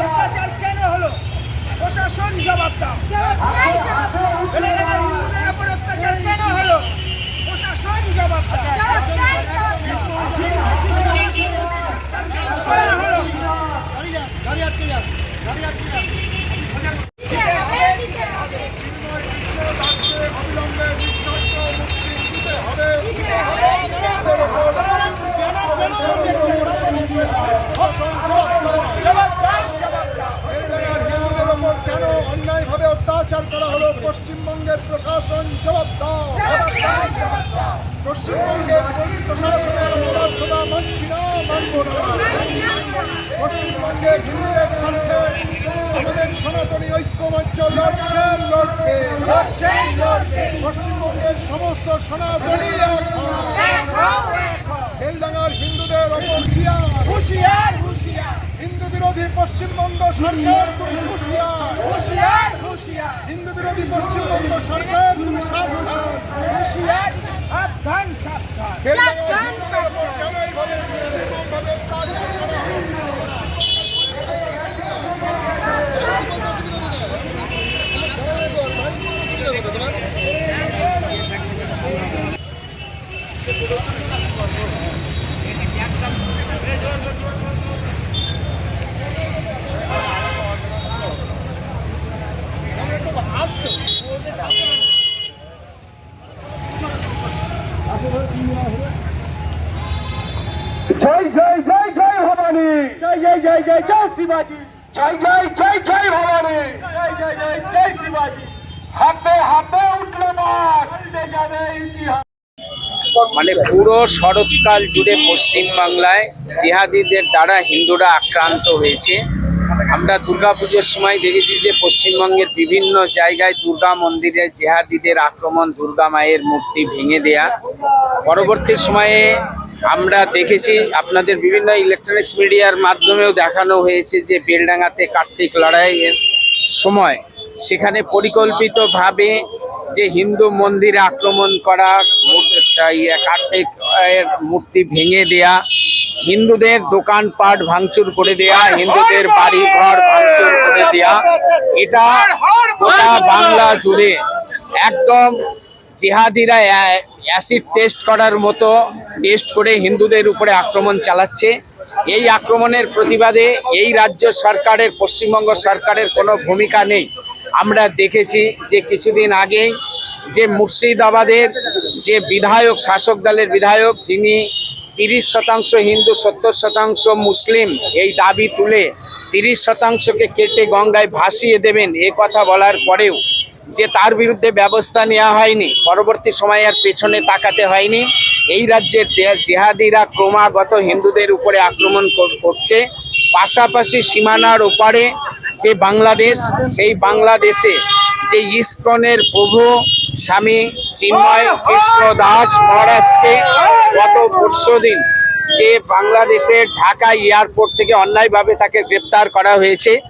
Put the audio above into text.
অত্যাচার কেন হলো? প্রশাসন জবাব দাও। অত্যাচার করা হলো পশ্চিমবঙ্গের প্রশাসন জবাব দাও। পশ্চিমবঙ্গের প্রশাসনের অপরাধতা মানছি না মানব না। পশ্চিমবঙ্গের হিন্দুদের স্বার্থে আমাদের সনাতনী ঐক্যমঞ্চ লড়ছে লড়বে। পশ্চিমবঙ্গের সমস্ত সনাতনী এখন বেলডাঙ্গার হিন্দুদের ওপর হুঁশিয়ার হিন্দু বিরোধী পশ্চিমবঙ্গ সরকার তুমি হুঁশিয়ার। হিন্দু বিরোধী পশ্চিমবঙ্গ সরকার তুমি সাবধান বেলডাঙ্গার হিন্দুদের ওপর কেন এইভাবে নির্মমভাবে অত্যাচার করা হলো? জয় জয় জয় জয় ভবানী। জয় জয় জয় জয় জয় শিবাজি। জয় জয় জয় জয় ভবানী। জয় জয় জয় জয় শিবাজি। হাতে হাতে উঠল যাবে ইতিহাস। মানে পুরো শরৎকাল জুড়ে পশ্চিমবাংলায় জিহাদিদের দ্বারা হিন্দুরা আক্রান্ত হয়েছে। আমরা দুর্গাপুজোর সময় দেখেছি যে পশ্চিমবঙ্গের বিভিন্ন জায়গায় দুর্গা মন্দিরে জেহাদিদের আক্রমণ দুর্গা মায়ের মূর্তি ভেঙে দেয়া। পরবর্তী সময়ে আমরা দেখেছি আপনাদের বিভিন্ন ইলেকট্রনিক্স মিডিয়ার মাধ্যমেও দেখানো হয়েছে যে বেলডাঙ্গাতে কার্তিক লড়াইয়ের সময় সেখানে পরিকল্পিতভাবে যে হিন্দু মন্দিরে আক্রমণ করা কার্তিক মূর্তি ভেঙে দেয়া, হিন্দুদের দোকানপাট ভাঙচুর করে দেয়া, হিন্দুদের বাড়ি ঘর ভাঙচুর করে দেয়া, এটা গোটা বাংলা জুড়ে একদম জিহাদিরা অ্যাসিড টেস্ট করার মতো টেস্ট করে হিন্দুদের উপরে আক্রমণ চালাচ্ছে। এই আক্রমণের প্রতিবাদে এই রাজ্য সরকারের, পশ্চিমবঙ্গ সরকারের কোনো ভূমিকা নেই। আমরা দেখেছি যে কিছুদিন আগেই যে মুর্শিদাবাদের যে বিধায়ক, শাসক দলের বিধায়ক, যিনি তিরিশ শতাংশ হিন্দু, সত্তর শতাংশ মুসলিম, এই দাবি তুলে তিরিশ শতাংশকে কেটে গঙ্গায় ভাসিয়ে দেবেন, এ কথা বলার পরেও যে তার বিরুদ্ধে ব্যবস্থা নেওয়া হয়নি, পরবর্তী সময়ে আর পেছনে তাকাতে হয়নি। এই রাজ্যের জেহাদিরা ক্রমাগত হিন্দুদের উপরে আক্রমণ কর- করছে। পাশাপাশি সীমানার ওপারে যে বাংলাদেশ, সেই বাংলাদেশে যে ইস্কনের প্রভু স্বামী চিন্ময় কৃষ্ণ দাস মহারাজকে গত পরশু দিন যে বাংলাদেশের ঢাকা এয়ারপোর্ট থেকে অন্যায়ভাবে তাকে গ্রেপ্তার করা হয়েছে।